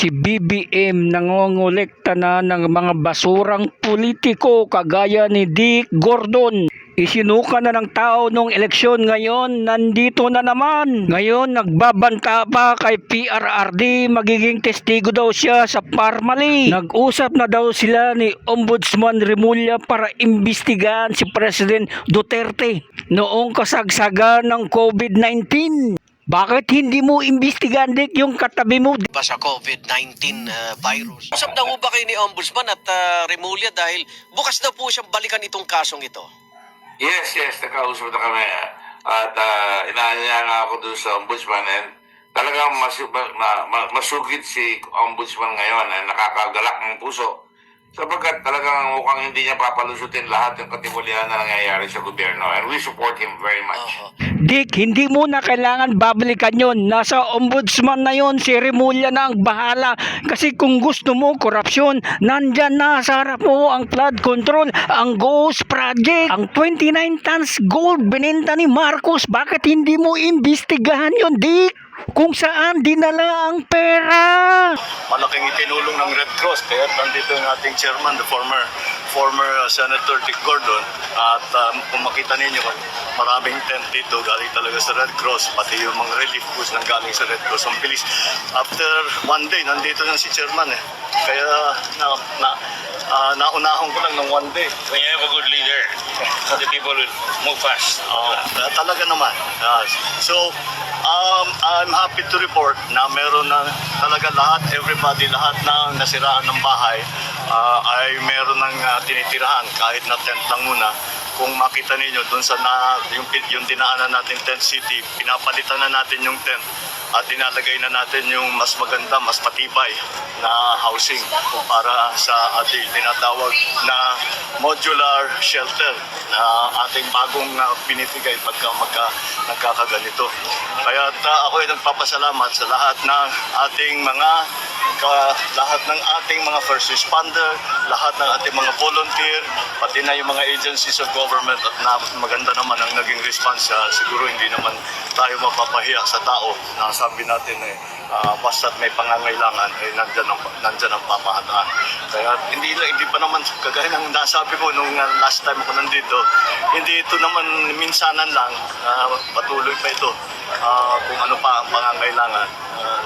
si BBM nangongolekta na ng mga basurang politiko kagaya ni Dick Gordon. Isinuka na ng tao nung eleksyon ngayon, nandito na naman. Ngayon, nagbabanta pa kay PRRD, magiging testigo daw siya sa Parmali. Nag-usap na daw sila ni Ombudsman Remulla para imbestigahan si President Duterte noong kasagsagan ng COVID-19. Bakit hindi mo imbestigahan, Dick, yung katabi mo? ba sa COVID-19 uh, virus. Usap na ho ba kayo ni Ombudsman at uh, Remulla dahil bukas na po siyang balikan itong kasong ito? Yes, yes, nakausap na kami. At uh, inaanya nga ako dun sa ombudsman and talagang mas, ma, ma, masugid si ombudsman ngayon eh, nakakagalak ng puso. Sapagkat talagang mukhang hindi niya papalusutin lahat yung katimulian na nangyayari sa gobyerno and we support him very much. Oho. Dick, hindi mo na kailangan babalikan yon. Nasa ombudsman na yon, si Remulla na ang bahala. Kasi kung gusto mo korupsyon, nandyan na sa harap mo ang flood control, ang Ghost Project, ang 29 tons gold binenta ni Marcos. Bakit hindi mo imbestigahan yon, Dick? Kung saan dinala ang pera? malaking itinulong ng Red Cross kaya nandito yung ating chairman, the former former uh, Senator Dick Gordon at um, kung makita ninyo maraming tent dito galing talaga sa Red Cross pati yung mga relief goods nang galing sa Red Cross. Ang bilis. After one day nandito na si chairman eh. Kaya na, na ah, naunahon ko lang ng one day. You have a good leader, the people will move fast. Ta- talaga naman. Ah, so, um, I'm happy to report na meron na talaga lahat, everybody, lahat ng nasiraan ng bahay ah, ay meron ng ah, tinitirahan kahit na tent lang muna. Kung makita ninyo doon sa na, yung, yung dinaanan natin tent city, pinapalitan na natin yung tent at dinalagay na natin yung mas maganda, mas matibay na housing para sa ating tinatawag na modular shelter na ating bagong uh, binibigay pagka magka, nagkakaganito. Kaya uh, ako ay nagpapasalamat sa lahat ng ating mga ka, lahat ng ating mga first responder, lahat ng ating mga volunteer, pati na yung mga agencies of government at na, maganda naman ang naging response. Uh, siguro hindi naman tayo mapapahiya sa tao na sabi natin eh, ah, basta't may pangangailangan, eh, nandyan ang, nandyan ang pamahalaan. Kaya hindi, hindi pa naman, kagaya ng nasabi ko nung ah, last time ako nandito, hindi ito naman minsanan lang, ah, patuloy pa ito ah, kung ano pa ang pangangailangan. Ah,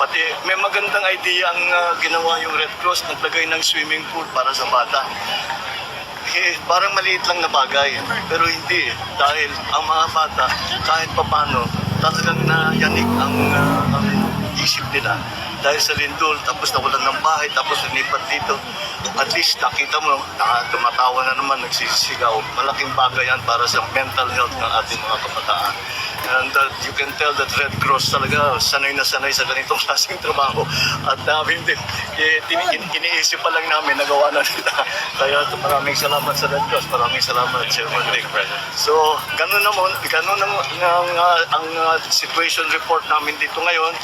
pati may magandang idea ang ah, ginawa yung Red Cross, naglagay ng swimming pool para sa bata eh, parang maliit lang na bagay. Pero hindi. eh. Dahil ang mga bata, kahit papano, talagang nayanig ang, ah, ang isip nila. Dahil sa lindol, tapos nawalan ng bahay, tapos lumipat dito. At least nakita mo, tumatawa na naman, nagsisigaw. Malaking bagay yan para sa mental health ng ating mga kabataan. And uh, you can tell that Red Cross talaga sanay na sanay sa ganitong klaseng trabaho. At namin din, eh, iniisip pa lang namin, nagawa na nila. Kaya maraming salamat sa Red Cross, maraming salamat Chairman Dick. So, ganun naman, ganun ang, ang, uh, ang uh, situation report namin dito ngayon.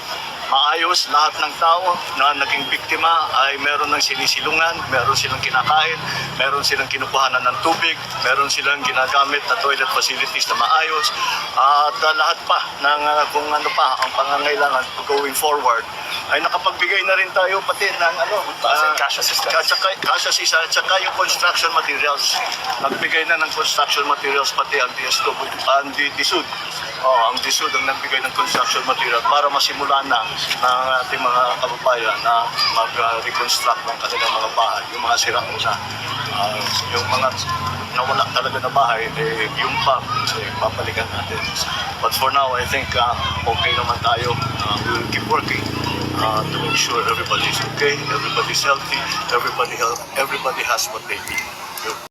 Maayos, lahat ng tao na naging biktima ay meron ng sinisilungan, meron silang kinakain, meron silang kinukuhanan ng tubig, meron silang ginagamit na toilet facilities na maayos, at uh, lahat pa ng uh, kung ano pa ang pangangailangan going forward ay nakapagbigay na rin tayo pati ng ano uh, cash assistance cash, cash assistance at saka yung construction materials nagbigay na ng construction materials pati ang DSW ang DSUD oh, ang DSUD ang nagbigay ng construction material para masimulan na ng ating mga kababayan na mag-reconstruct ng kanilang mga bahay yung mga sirang una Ah, yung mga nawala talaga na bahay, eh, yung pa, eh, papalikan natin. But for now, I think uh, okay naman tayo. Uh, to make sure everybody's okay, everybody's healthy, everybody, hel- everybody has what they need.